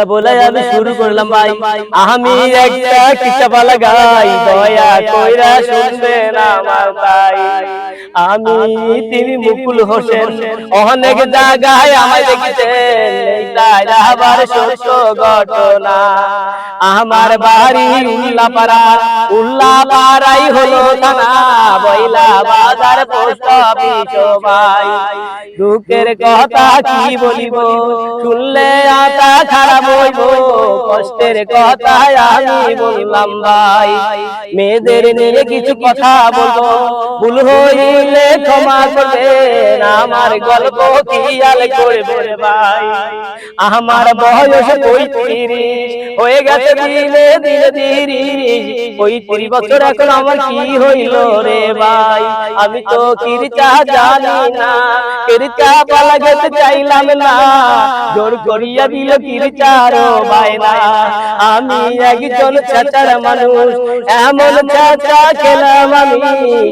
বলে আমি শুরু করলাম ভাই। আমি একটা কিতাবালা গাই দয়া কইরা শুনবেন আমার ভাই। আমি তিনি মুকুল হোসেন। অনেক জায়গায় আমায় দেখেছেন। এইটাই সত্য ঘটনা। আমার বাড়ি উল্লাপাড়া। উল্লাপাড়াই হলো থানা, বইলা বাজার পোস্ট দুঃখের কথা কি বলিব? শুনলে আতা খারাপ হইব। কষ্টের কথা আমি বললাম ভাই। মেয়েদের নিয়ে কিছু কথা বলব। ভুল হইলে ক্ষমা করবেন। আমার গল্প কি খেয়াল করবেন ভাই? আমার বয়স পঁয়ত্রিশ হয়ে গেছে দিনে দিনে তিরিশ। পঁয়ত্রিশ বছর এখন আমার কি হইল রে ভাই? আমি তো কিরচা জানি না। কিরচা পালা গেতে চাইলাম না। জোর করিয়া দিল কিরচার বায়না আমি একজন চাচার মানুষ। এমন চাচা খেলাম আমি।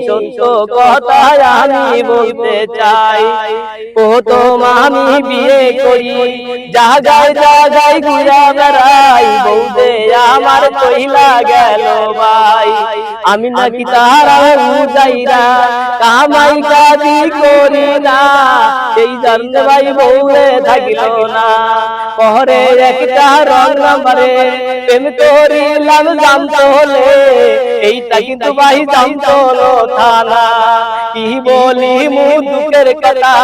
সত্য কথা আমি বলতে চাই। প্রথম আমি বিয়ে করি। জাগায় জাগায় ঘুরা বেড়াই, বৌদে আমার কইলা গেল ভাই। আমি নাকি তারা যাইরা কামাই কাজি করি না। সেই জানতে ভাই বৌরে থাকিল না। পরে একটা রং নাম্বারে প্রেম করিলাম জানতো হলে এইটা কিন্তু ভাই চলো থানা কি বলি মু দুঃখের কথা,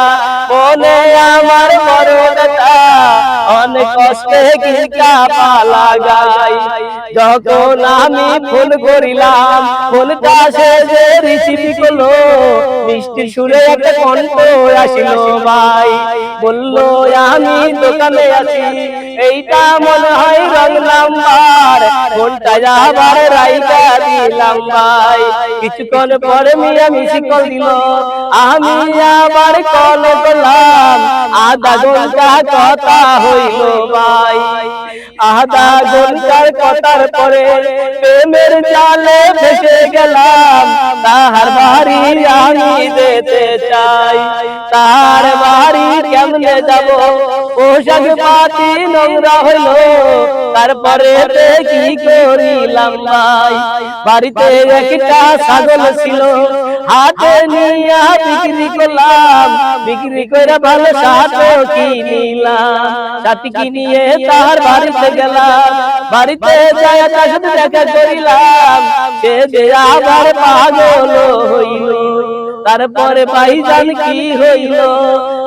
মনে আমার বড় কথা অনেক কষ্টে গীতা পালা গাই। যখন আমি ফোন করিলাম ফোনটা যে রিসিভ করল, মিষ্টি সুরে একটা কণ্ঠ আসিল ভাই। বলল, আমি দোকানে আছি, এইটা মনে হয় রং নাম্বার ফোনটা আবার রাইকা দিলাম ভাই। কিছুক্ষণ পরে মিয়া মিশি কল দিল, আমি আবার কল করলাম, আধা ঘণ্টা কথা হইল আধা ঘণ্টার কথার পরে প্রেমের জালে ফেসে গেলাম। তাহার বাড়ি আমি যেতে চাই। তার বাড়ি কেমনে যাব? পোশাক পাতি নোংরা হইল। তারপরে কি করিলাম ভাই? বাড়িতে একটা ছাগল ছিল। হাতে নিয়ে বিক্রি করলাম। বিক্রি করে ভালো সাথে কিনিলাম। সাথী কিনিয়ে তার বাড়িতে গেলাম। বাড়িতে যায় তার সাথে দেখা করিলাম। সে যে আবার পাগল হইল। তারপরে ভাইজান কি হইল?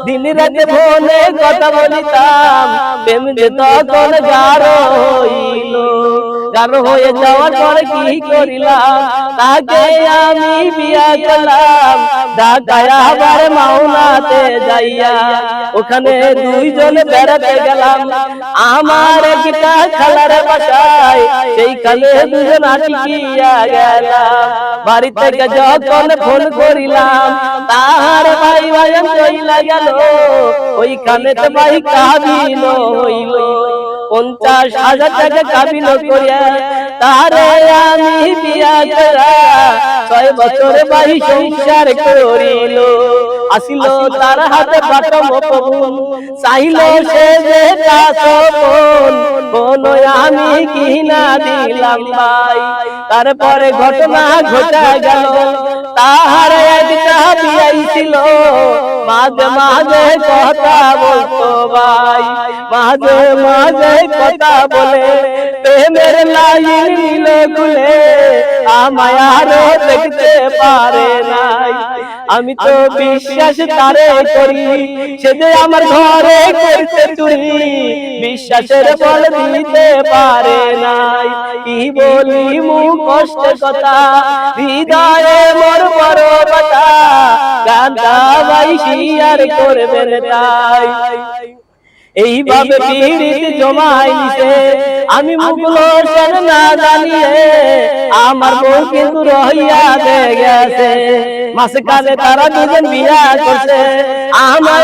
দিন রাতে ফোনে কথা বলিতাম। প্রেম যে তখন গাঢ় হইল। গাঢ় হয়ে যাওয়ার পরে কি করিলাম তাকে আমি বিয়া করলাম। ঢাকায় আবার মাওনাতে যাইয়া ওখানে দুইজন বেড়াতে গেলাম। আমার একটা খালার বাসায় সেইখানে দুজন আটিকিয়া গেলাম। বাড়ি থেকে যখন ফোন করিলাম তাহার ভাই ভাই চইলা গেল। ওইখানে তো ভাই কাবিল হইল। পঞ্চাশ হাজার টাকা কাবিল করিয়া, তারে আমি বিয়া করা। ছয় বছর ভাই সংসার করিল। আসিল তার হাতে পবন চাইল সে যে আমি কিনা দিলাম ভাই। তারপরে ঘটনা ঘটা গেল। তাহার একটা বিয়াই ছিল মাঝে মাঝে কথা বলতো ভাই, মাঝে মাঝে কথা বলে। প্রেমের লাইন গুলে আমায় আরও দেখতে পারে নাই। আমি তো বিশ্বাস তারে করি। সে যে আমার ঘরে করতে চুরি। বিশ্বাসের বল দিতে পারে নাই। কি বলি মু কষ্ট কথা? হৃদয়ে মোর বড় কথা। গান্দা ভাই শিয়ার করবেন তাই। এইভাবে জমাই নিছে। আমি আমার বউ কিন্তু রহিয়া গেছে। মাসে কালে তারা দুজন বিয়া করছে। আমার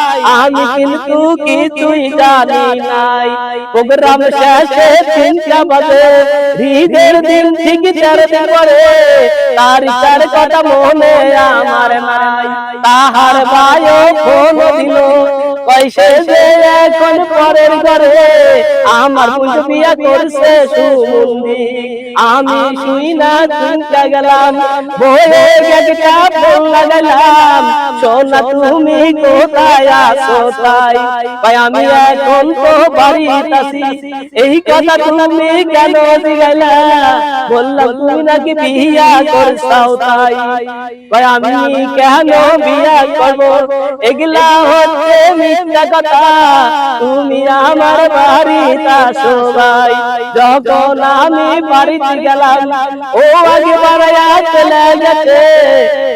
আমি কিন্তু কিছুই জানি নাই। প্রোগ্রাম শেষে চিন্তা বাজে। ঈদের দিন ঠিক চার দিন পরে তার চার কথা মনে আমার নাই। তাহার বায়ো ফোন দিল। এখন পরের ঘরে। আমার পুজো আমি শুই না, চিন্তা গেলাম। লাগালাম। সোনা, তুমি আমি এখন তো আছি এই কথা তুমি কেন বললাম, তুমি নাকি বিয়া করছাও তাই? আমি কেন বিয়া করব? এগুলা হচ্ছে মিথ্যা কথা তুমি আমার বাড়িতে আসো ভাই যখন আমি বাড়িতে গেলাম, ও আগে বাড়াইয়া চলে গেছে।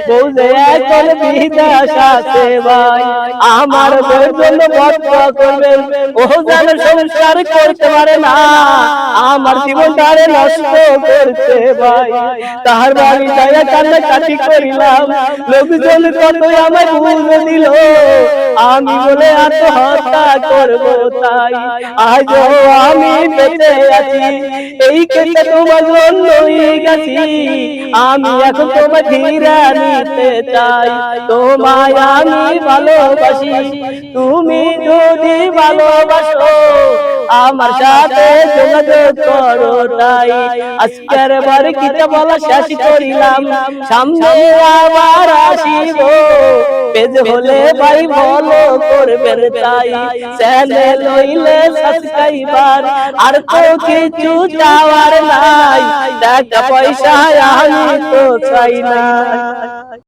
বউজে এখন বিদেশ ভাই। আমার বউর জন্য করবেন ও যেন সংসার করতে পারে না। আমার জীবনটারে নষ্ট করতে ভাই। তাহার বাড়ি যায় কান্না কাটি করিলাম। লোকজন কত আমায় বুঝে দিল। আমি বলে আত্মহত্যা করব তাই। আজ আমি বেঁচে আছি। এই কেটে তোমার জন্যই গেছি। আমি এখন তোমার ধীরা নিতে চাই। তোমায় আমি ভালোবাসি। তুমি যদি ভালোবাসো আমার সাথে যোগাযোগ করো তাই। আজকের বার কিতা বলা শেষ করিলাম। সামনে আবার আসিব। পেজ হলে ভাই তাই। হইলে সাবস্ক্রাইবার আর তো কিছু নাই। পয়সা আমি তো চাই না।